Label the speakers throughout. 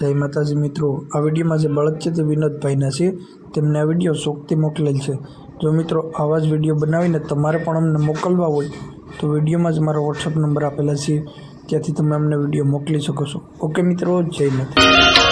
Speaker 1: જય માતાજી મિત્રો. આ વિડીયોમાં જે બળદ છે તે વિનોદભાઈના છે. તેમને આ વીડિયો શોખથી મોકલેલ છે. જો મિત્રો આવા જ વીડિયો બનાવીને તમારે પણ અમને મોકલવા હોય, તો વિડીયોમાં જ મારો વોટ્સઅપ નંબર આપેલા છે. ત્યાંથી તમે અમને વીડિયો મોકલી શકો છો. ઓકે મિત્રો, જય માતા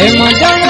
Speaker 2: 天马行。